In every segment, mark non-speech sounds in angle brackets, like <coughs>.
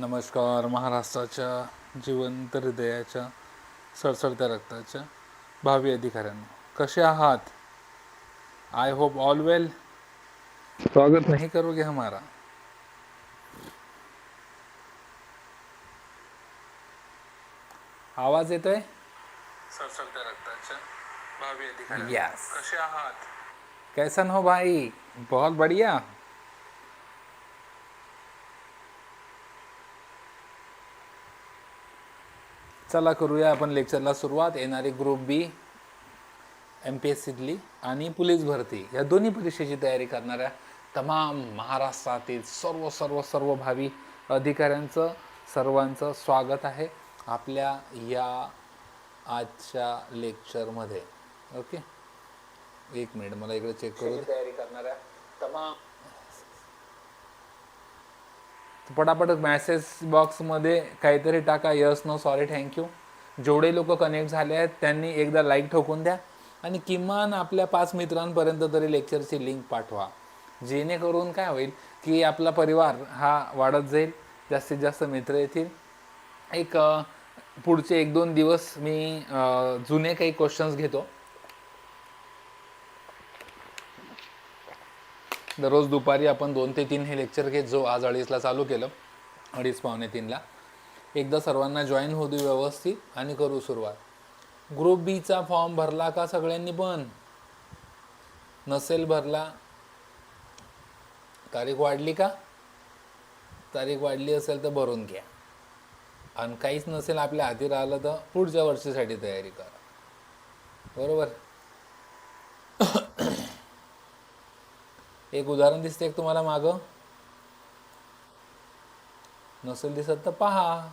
नमस्कार महाराष्ट्राच्या जिवंत हृदयाच्या सळसळत्या रक्ताच्या भावी अधिकाऱ्यांनो कसे आहात? आय होप ऑल वेल स्वागत नहीं करोगे हमारा. आवाज येतोय? सळसळत्या रक्ताच्या भावी अधिकारी कसे आहात? कैसन हो भाई? बहुत बढ़िया. चला करूया आपण लेक्चरला सुरुवात. येणारी group B M P S सीतली आणि पोलीस भरती. या दोन्ही परीक्षेची तयारी करणाऱ्या तमाम महाराष्ट्रातील सर्व सर्व सर्व भावी अधिकाऱ्यांचं सर्वांचं स्वागत आहे आपल्या या आजच्या लेक्चरमध्ये. ओके? एक मिनिट मला इकडे चेक करू तयारी करणाऱ्या तमाम पटापट मॅसेज बॉक्समध्ये काहीतरी टाका. यस नो सॉरी थँक्यू जेवढे लोक कनेक्ट झाले आहेत त्यांनी एकदा लाईक ठोकून द्या. आणि किमान आपल्या पाच मित्रांपर्यंत तरी लेक्चरची लिंक पाठवा. जेणेकरून काय होईल की आपला परिवार हा वाढत जाईल जास्तीत जास्त मित्र येतील. एक पुढचे एक दोन दिवस मी जुने काही क्वेश्चन्स घेतो. दररोज दुपारी आपण दोन ते तीन हे लेक्चर घेत जो आज अडीचला चालू केलं अडीच पावणे तीनला. एकदा सर्वांना जॉईन होऊ दे व्यवस्थित आणि करू सुरुवात. ग्रुप बीचा फॉर्म भरला का सगळ्यांनी पण नसेल भरला. तारीख वाढली का? तारीख वाढली असेल तर भरून घ्या. आणि काहीच नसेल आपल्या हाती राहिलं तर पुढच्या वर्षीसाठी तयारी करा. बरोबर? एक उदाहरण दिसते एक तुम्हाला मागं. नसेल दिसत तर पहा.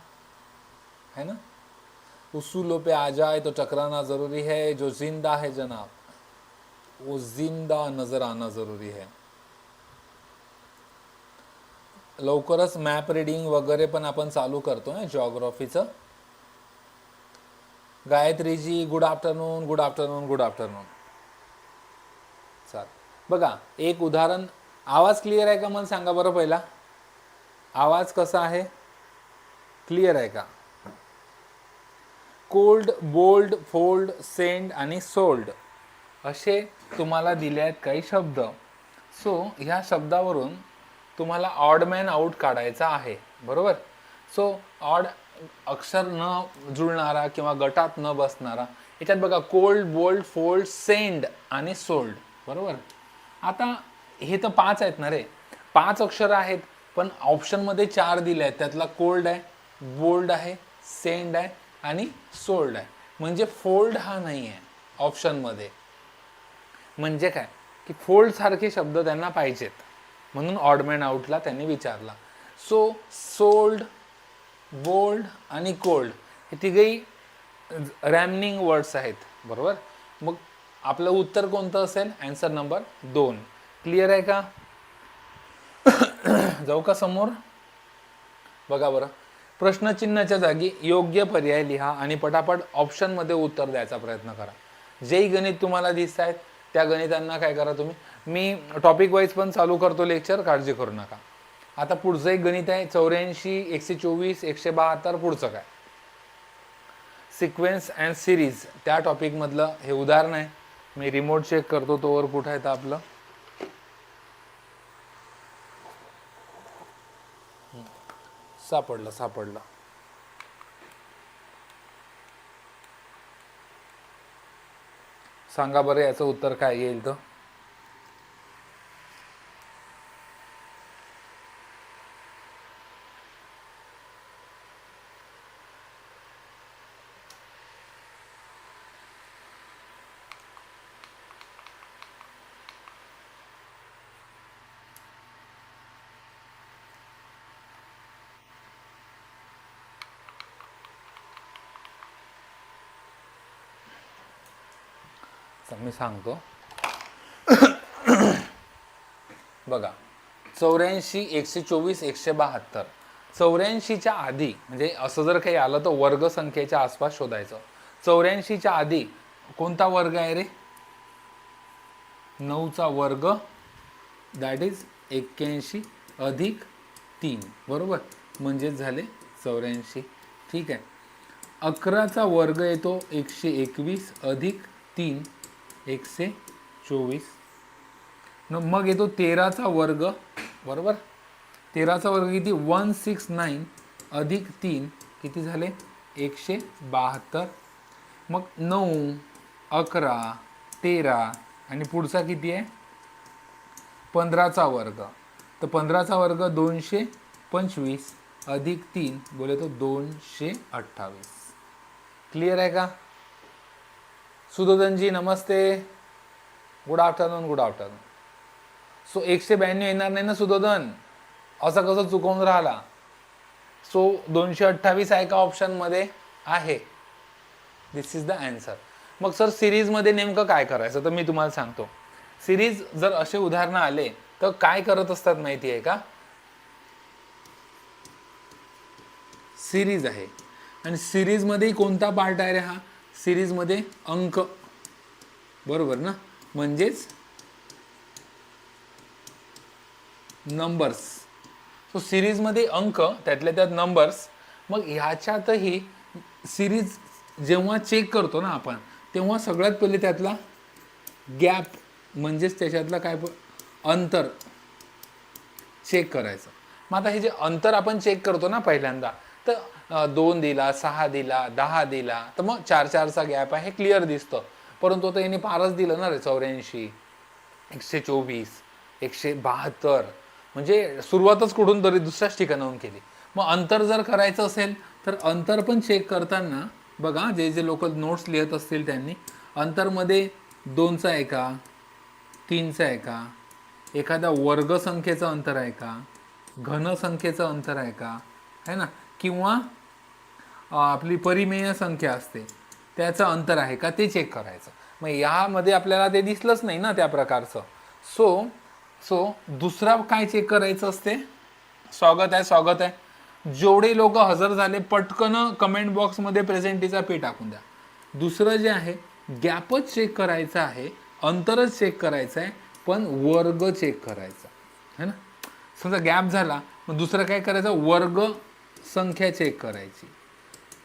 है ना? उसूलों पे आ जाए तो टकराना ज़रूरी है जो जिंदा है जनाब वो जिंदा नज़र आना ज़रूरी है। लवकरच मॅप रिडिंग वगैरे पण आपण चालू करतो ना जॉग्रॉफीचं Gayatriji good afternoon good afternoon good afternoon बघा एक उदाहरण. आवाज क्लिअर आहे का? मला सांगा बरं पहिला. आवाज कसा आहे? क्लिअर आहे का? कोल्ड बोल्ड फोल्ड सेंड आणि सोल्ड असे तुम्हाला दिले आहेत काही शब्द. सो ह्या शब्दावरून तुम्हाला ऑड मॅन आऊट काढायचा आहे. बरोबर? सो ऑड अक्षर न जुळणारा किंवा गटात न बसणारा. याच्यात बघा कोल्ड बोल्ड फोल्ड सेंड आणि सोल्ड बरोबर? आता हे तर पाच आहेत ना रे. पाच अक्षर आहेत पण ऑप्शनमध्ये चार दिले आहेत. त्यातला कोल्ड आहे बोल्ड आहे सेंड आहे आणि सोल्ड आहे. म्हणजे फोल्ड हा नाही आहे ऑप्शनमध्ये म्हणजे काय? की फोल्ड सारखे शब्द त्यांना पाहिजेत. म्हणून ऑडमॅन आउटला त्यांनी विचारला. सो सोल्ड बोल्ड आणि कोल्ड हे तिघही रॅमनिंग वर्ड्स आहेत. बरोबर? मग आपलं उत्तर कोणतं असेल? अँसर नंबर दोन. क्लिअर आहे का? <coughs> जाऊ का समोर? बघा बरं. प्रश्नचिन्हाच्या जागी योग्य पर्याय लिहा आणि पटापट ऑप्शनमध्ये उत्तर द्यायचा प्रयत्न करा. जेही गणित तुम्हाला दिसत आहेत त्या गणितांना काय करा तुम्ही? मी टॉपिक वाईज पण चालू करतो लेक्चर काळजी करू नका. आता पुढचं एक गणित आहे चौऱ्याऐंशी एकशे चोवीस एकशे बहात्तर पुढचं काय? सिक्वेन्स अँड सिरीज त्या टॉपिकमधलं हे उदाहरण आहे. मी रिमोट चेक करतो तोवर कुठं आहे तर आपलं. सापडला सापडलं सापडलं. सांगा बरं याचं उत्तर काय येईल तर? मी सांगतो. <coughs> बघा चौऱ्याऐंशी एकशे चोवीस एकशे बहात्तर. चौऱ्याऐंशीच्या आधी म्हणजे असं जर काही आलं तर वर्ग संख्येच्या आसपास शोधायचं. चौऱ्याऐंशीच्या आधी कोणता वर्ग आहे रे? नऊचा वर्ग दॅट इज एक्क्याऐंशी अधिक तीन. बरोबर? म्हणजेच झाले चौऱ्याऐंशी. ठीक आहे. अकराचा वर्ग येतो एकशे एकवीस अधिक तीन. एकशे चोवीस. न मग येतो तेराचा वर्ग. बरोबर? तेराचा वर्ग किती? वन सिक्स नाईन अधिक तीन किती झाले? एकशे बहात्तर. मग नऊ अकरा तेरा आणि पुढचा किती आहे? पंधराचा वर्ग. तर पंधराचा वर्ग दोनशे पंचवीस अधिक तीन बोले तो दोनशे अठ्ठावीस. क्लिअर आहे का? सुदोदनजी नमस्ते. Good afternoon good afternoon so एकशे ब्याण्णव येणार नाही ना सुदोदन असं कसं चुकवून राहिला? सो दोनशे अठ्ठावीस आहे का ऑप्शनमध्ये आहे. दिस इज द अँसर मग सर सिरीजमध्ये नेमकं काय करायचं? तर मी तुम्हाला सांगतो. सिरीज जर असे उदाहरणं आले तर काय करत असतात माहिती आहे का? सिरीज आहे. आणि सिरीजमध्ये कोणता पार्ट आहे रे हा? सिरीजमध्ये अंक. बरोबर ना? म्हणजेच नंबर्स सो सिरीजमध्ये अंक त्यातल्या त्यात नंबर्स मग ह्याच्यातही सिरीज जेव्हा चेक करतो ना आपण तेव्हा सगळ्यात पहिले त्यातला गॅप म्हणजेच त्याच्यातला काय अंतर चेक करायचं. मग आता हे जे अंतर आपण चेक करतो ना पहिल्यांदा तर दोन दिला सहा दिला दहा दिला. तर मग चार चारचा गॅप आहे हे क्लिअर दिसतं. परंतु आता याने फारच दिलं ना रे चौऱ्याऐंशी एकशे चोवीस एकशे बहात्तर. म्हणजे सुरुवातच कुठून तरी दुसऱ्याच ठिकाणाहून केली. मग अंतर जर करायचं असेल तर अंतर पण चेक करताना बघा जे जे लोक नोट्स लिहित असतील त्यांनी अंतरमध्ये दोनचा आहे का? तीनचा आहे का? एखाद्या वर्गसंख्येचं अंतर आहे का? घनसंख्येचं अंतर आहे का? है ना? किंवा आपली परिमेय संख्या असते. त्याचं अंतर आहे का ते चेक करायचं. मग यामध्ये आपल्याला ते दिसलंच नाही ना त्या प्रकारचं. सो सो दुसरा काय चेक करायचं असते? स्वागत आहे स्वागत आहे. जेवढे लोक हजर झाले पटकन कमेंट बॉक्समध्ये प्रेझेंटीचा पी टाकून द्या. दुसरं जे आहे गॅपच चेक करायचं आहे अंतरच चेक करायचं आहे पण वर्ग चेक करायचा. है ना? समजा गॅप झाला मग दुसरं काय करायचं? वर्ग संख्या चेक करायची.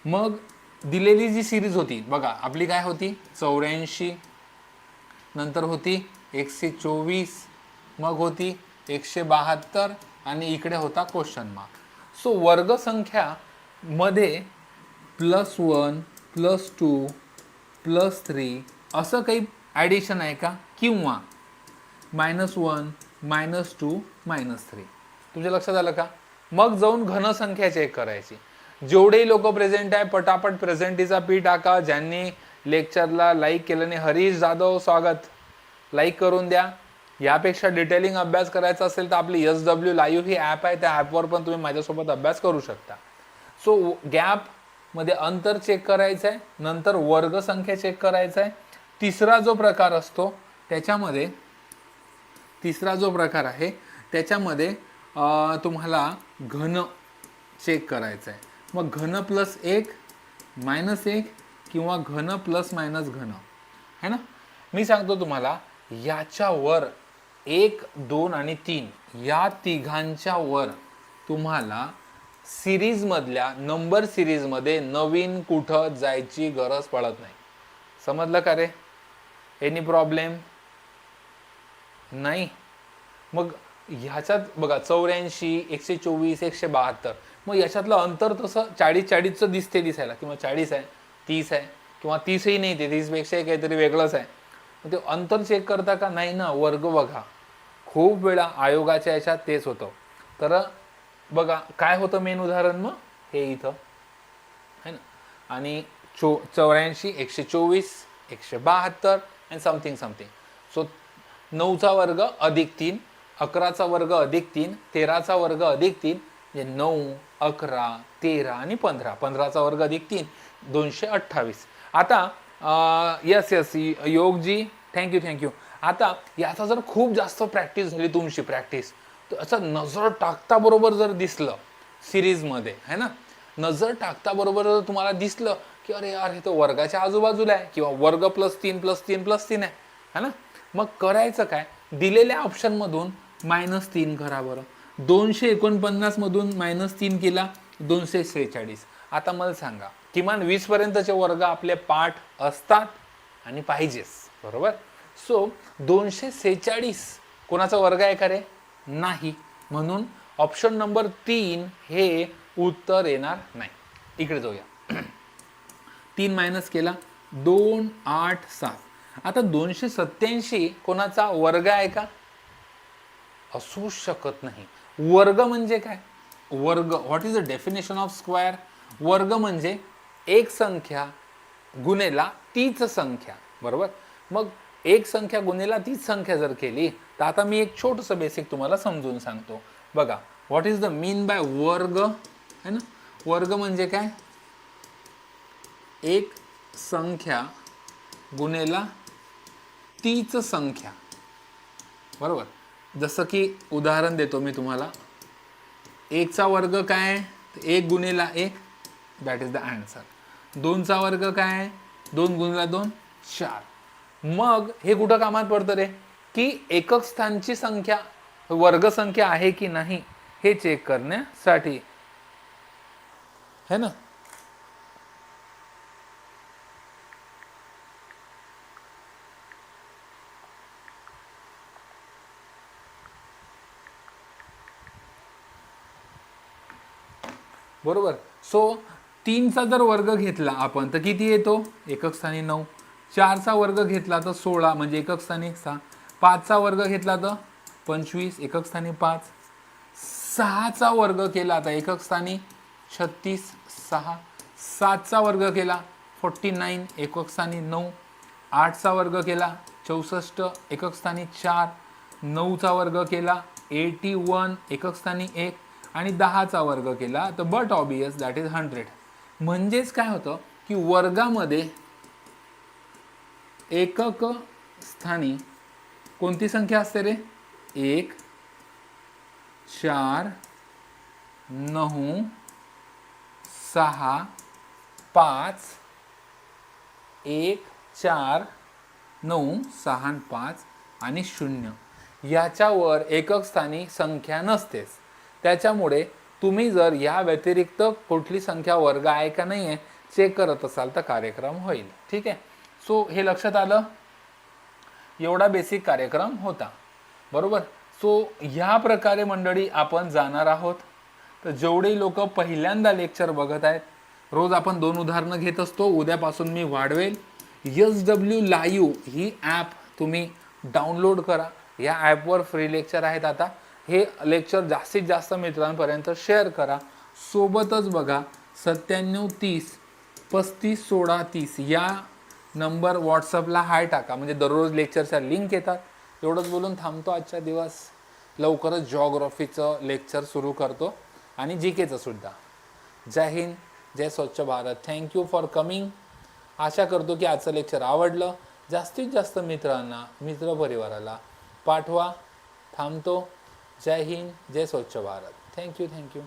मग दिलेली जी सिरीज होती बघा आपली काय होती? चौऱ्याऐंशी नंतर होती एकशे चोवीस मग होती एकशे बहात्तर आणि इकडे होता क्वेश्चन मार्क सो वर्गसंख्या मध्ये plus one plus two plus three असं काही ॲडिशन आहे का? किंवा minus one minus two minus three तुमच्या लक्षात आलं का? मग जाऊन घनसंख्या चेक करायची. जेवढे लोक प्रेझेंट आहे पटापट प्रेझेंटीचा पी टाका. ज्यांनी लेक्चरला लाईक केलं हरीश जाधव स्वागत. लाईक करून द्या. यापेक्षा डिटेलिंग अभ्यास करायचा असेल तर आपली एस डब्ल्यू लाईव्ह ही ॲप आहे. त्या ॲपवर पण तुम्ही माझ्यासोबत अभ्यास करू शकता. सो गॅपमध्ये अंतर चेक करायचं आहे नंतर वर्गसंख्या चेक करायचा आहे तिसरा जो प्रकार असतो त्याच्यामध्ये तिसरा जो प्रकार आहे त्याच्यामध्ये तुम्हाला घन चेक करायचं आहे मग घन प्लस एक मायनस एक किंवा घन प्लस मायनस घन. है ना? मी सांगतो तुम्हाला याच्यावर एक दोन आणि तीन या तिघांच्या वर तुम्हाला सिरीजमधल्या नंबर सिरीजमध्ये नवीन कुठं जायची गरज पडत नाही. समजलं का रे? एनी प्रॉब्लेम नाही. मग ह्याच्यात बघा चौऱ्याऐंशी एकशे चोवीस एकशे बहात्तर. मग याच्यातलं अंतर तसं चाळीस चाळीसचं दिसते दिसायला. किंवा चाळीस आहे तीस आहे किंवा तीसही नाही ते तीसपेक्षाही काहीतरी वेगळंच आहे. मग ते अंतर चेक करता का? नाही ना वर्ग बघा. खूप वेळा आयोगाच्या याच्यात तेच होतं. तर बघा काय होतं मेन उदाहरण मग? हे इथं. है ना? आणि चो चौऱ्याऐंशी एकशे चोवीस एकशे बहात्तर अँड समथिंग समथिंग सो नऊचा वर्ग अधिक तीन. अकराचा वर्ग अधिक तीन तेराचा वर्ग अधिक तीन म्हणजे नऊ अकरा तेरा आणि पंधरा. पंधराचा वर्ग अधिक तीन दोनशे अठ्ठावीस. आता yes yes Yogji thank you thank you आता याचा जर खूप जास्त प्रॅक्टिस झाली तुमची प्रॅक्टिस तर असं नजर टाकता बरोबर जर दिसलं सिरीजमध्ये है ना? नजर टाकता बरोबर जर तुम्हाला दिसलं की अरे यार हे तर वर्गाच्या आजूबाजूला आहे किंवा वर्ग प्लस तीन प्लस तीन प्लस तीन आहे है ना? मग करायचं काय? दिलेल्या ऑप्शनमधून मायनस तीन करा बरं. दोनशे एकोणपन्नासमधून मायनस तीन केला दोनशे सेहेचाळीस. आता मला सांगा किमान वीसपर्यंतचे वर्ग आपले पाठ असतात आणि पाहिजेच बरोबर? सो दोनशे सेहेचाळीस कोणाचा वर्ग आहे का रे? नाही. म्हणून ऑप्शन नंबर तीन हे उत्तर येणार नाही. इकडे जाऊया. <clears throat> तीन मायनस केला दोन आठ सात. आता दोनशे सत्याऐंशी कोणाचा वर्ग आहे का? असू शकत नाही. वर्ग म्हणजे काय? वर्ग what is the definition of square वर्ग म्हणजे एक संख्या गुणेला तीच संख्या बरोबर? मग एक संख्या गुन्हेला तीच संख्या जर केली तर आता मी एक छोटंसं बेसिक तुम्हाला समजून सांगतो. बघा what is the mean by वर्ग? है ना? वर्ग म्हणजे काय? एक संख्या गुणेला तीच संख्या बरोबर? जसं की उदाहरण देतो मी तुम्हाला. एकचा वर्ग काय? आहे? एक गुणेला एक. दॅट इज द आन्सर दोनचा वर्ग काय? आहे? दोन गुणेला दोन चार. मग हे कुठं कामात पडतं रे? की एकक स्थानची संख्या वर्गसंख्या आहे की नाही हे चेक करण्यासाठी. है ना? बरोबर? सो तीनचा जर वर्ग घेतला आपण तर किती येतो? एकक स्थानी नऊ. चारचा वर्ग घेतला तर सोळा म्हणजे एकक स्थानी सहा. पाचचा वर्ग घेतला तर पंचवीस एकक स्थानी पाच. सहाचा वर्ग केला तर एकक स्थानी छत्तीस सहा. सातचा वर्ग केला फोर्टी नाईन एकक स्थानी नऊ. आठचा वर्ग केला चौसष्ट एकक स्थानी चार. नऊचा वर्ग केला एटी वन एकक स्थानी एक. आणि दहाचा वर्ग केला तर but obvious that is hundred म्हणजेच काय होतं की वर्गामध्ये एकक स्थानी कोणती संख्या असते रे? एक चार नऊ सहा पाच एक चार नऊ सहा पाच आणि शून्य. याच्यावर एकक स्थानी संख्या नसतेच. त्याच्यामुळे तुम्ही जर या व्यतिरिक्त कुठली संख्या वर्ग आहे का नाही आहे चेक करत असाल तर कार्यक्रम होईल. ठीक आहे? सो हे लक्षात आलं? एवढा बेसिक कार्यक्रम होता. बरोबर? सो ह्या प्रकारे मंडळी आपण जाणार आहोत. तर जेवढे लोक पहिल्यांदा लेक्चर बघत आहेत रोज आपण दोन उदाहरणं घेत असतो उद्यापासून मी वाढवेल. एस डब्ल्यू लाईव्ह ही ॲप तुम्ही डाउनलोड करा. या ॲपवर फ्री लेक्चर आहेत आता. हे लेक्चर जास्तीत जास्त मित्रांपर्यंत शेअर करा. सोबतच बघा सत्त्याण्णव तीस पस्तीस सोळा तीस या नंबर व्हॉट्सअपला हाय टाका. म्हणजे दररोज लेक्चरच्या लिंक येतात. एवढंच बोलून थांबतो आजच्या दिवस. लवकरच जॉग्रॉफीचं लेक्चर सुरू करतो. आणि जी केचं सुद्धा. जय हिंद जय स्वच्छ Bharat. Thank you for coming आशा करतो की आजचं लेक्चर आवडलं. जास्तीत जास्त मित्रांना मित्रपरिवाराला पाठवा. थांबतो. जय हिंद जय स्वच्छ भारत. Thank you thank you